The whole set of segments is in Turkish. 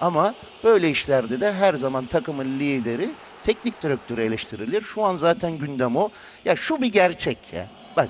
Ama böyle işlerde de her zaman takımın lideri teknik direktörü eleştirilir. Şu an zaten gündem o. Ya şu bir gerçek ya. Bak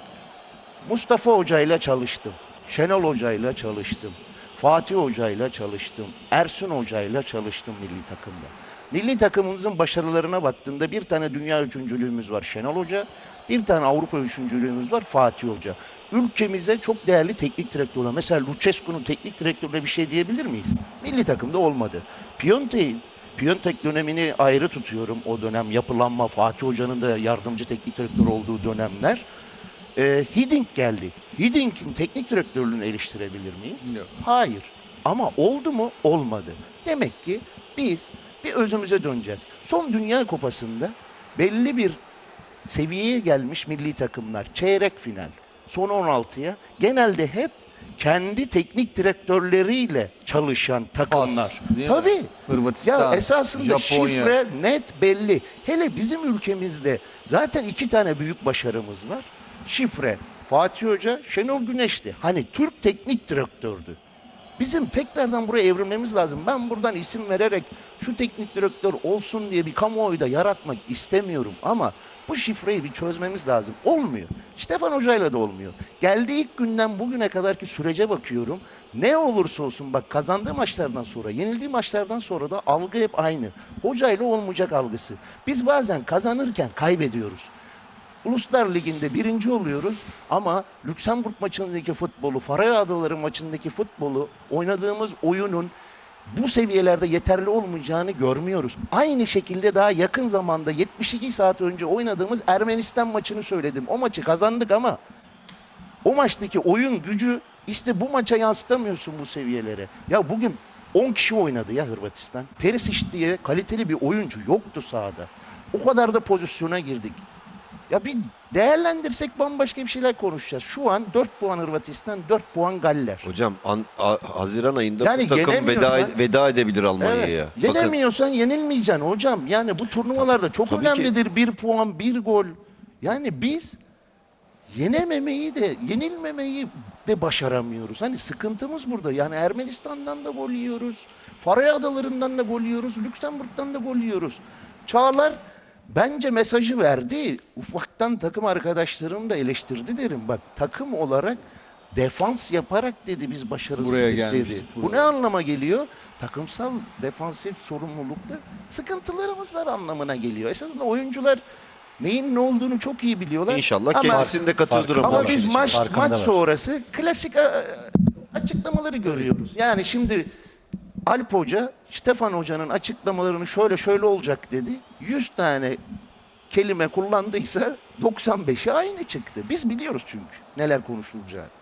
Mustafa Hoca'yla çalıştım. Şenol Hoca'yla çalıştım. Fatih Hoca'yla çalıştım. Ersun Hoca'yla çalıştım milli takımda. Milli takımımızın başarılarına baktığında bir tane dünya üçüncülüğümüz var Şenol Hoca. Bir tane Avrupa üçüncülüğümüz var Fatih Hoca. Ülkemize çok değerli teknik direktörler. Mesela Lucescu'nun teknik direktörüne bir şey diyebilir miyiz? Milli takımda olmadı. Piontek'in Piontek dönemini ayrı tutuyorum. O dönem yapılanma Fatih Hoca'nın da yardımcı teknik direktör olduğu dönemler. Ee, Hiddink geldi. Hiddink'in teknik direktörlüğünü eleştirebilir miyiz? Yok. Hayır. Ama oldu mu? Olmadı. Demek ki biz bir özümüze döneceğiz. Son Dünya Kupası'nda belli bir seviyeye gelmiş milli takımlar çeyrek final, son 16'ya genelde hep kendi teknik direktörleriyle çalışan takımlar. mi? Tabii. Hırvatistan, Ya esasında Japonya. şifre net belli. Hele bizim ülkemizde zaten iki tane büyük başarımız var. Şifre Fatih Hoca, Şenol Güneş'ti. Hani Türk teknik direktördü. Bizim tekrardan buraya evrilmemiz lazım. Ben buradan isim vererek şu teknik direktör olsun diye bir kamuoyu da yaratmak istemiyorum ama bu şifreyi bir çözmemiz lazım. Olmuyor. Stefan Hoca'yla da olmuyor. Geldiği ilk günden bugüne kadarki sürece bakıyorum. Ne olursa olsun bak kazandığı maçlardan sonra, yenildiği maçlardan sonra da algı hep aynı. Hocayla olmayacak algısı. Biz bazen kazanırken kaybediyoruz. Uluslar Ligi'nde birinci oluyoruz ama Lüksemburg maçındaki futbolu, Faroe Adaları maçındaki futbolu, oynadığımız oyunun bu seviyelerde yeterli olmayacağını görmüyoruz. Aynı şekilde daha yakın zamanda 72 saat önce oynadığımız Ermenistan maçını söyledim. O maçı kazandık ama o maçtaki oyun gücü işte bu maça yansıtamıyorsun bu seviyelere. Ya bugün 10 kişi oynadı ya Hırvatistan. Perisic diye kaliteli bir oyuncu yoktu sahada. O kadar da pozisyona girdik. Ya bir değerlendirsek bambaşka bir şeyler konuşacağız. Şu an 4 puan Hırvatistan, 4 puan Galler. Hocam an- a- Haziran ayında Yani bu takım veda, veda edebilir Almanya'ya. Evet. Bakın, Yenemiyorsan yenilmeyeceksin hocam. Yani bu turnuvalarda çok Tabii ki. önemlidir. Bir puan, bir gol. Yani biz yenememeyi de, yenilmemeyi de başaramıyoruz. Hani sıkıntımız burada. Yani Ermenistan'dan da gol yiyoruz. Faroe Adaları'ndan da gol yiyoruz. Lüksemburg'dan da gol yiyoruz. Çağlar bence mesajı verdi. Ufaktan takım arkadaşlarım da eleştirdi derim. Bak takım olarak defans yaparak dedi biz başarılı Buraya gelmiştik, dedi. Bu buraya. ne anlama geliyor? Takımsal defansif sorumlulukta sıkıntılarımız var anlamına geliyor. Esasında oyuncular neyin ne olduğunu çok iyi biliyorlar. İnşallah Ama- kendisini de katılırım. ama bu biz maç maç sonrası klasik e, açıklamaları görüyoruz. Yani şimdi Alp Hoca, Stefan Hoca'nın açıklamalarını şöyle şöyle olacak dedi. 100 tane kelime kullandıysa 95'i aynı çıktı. Biz biliyoruz çünkü neler konuşulacağını.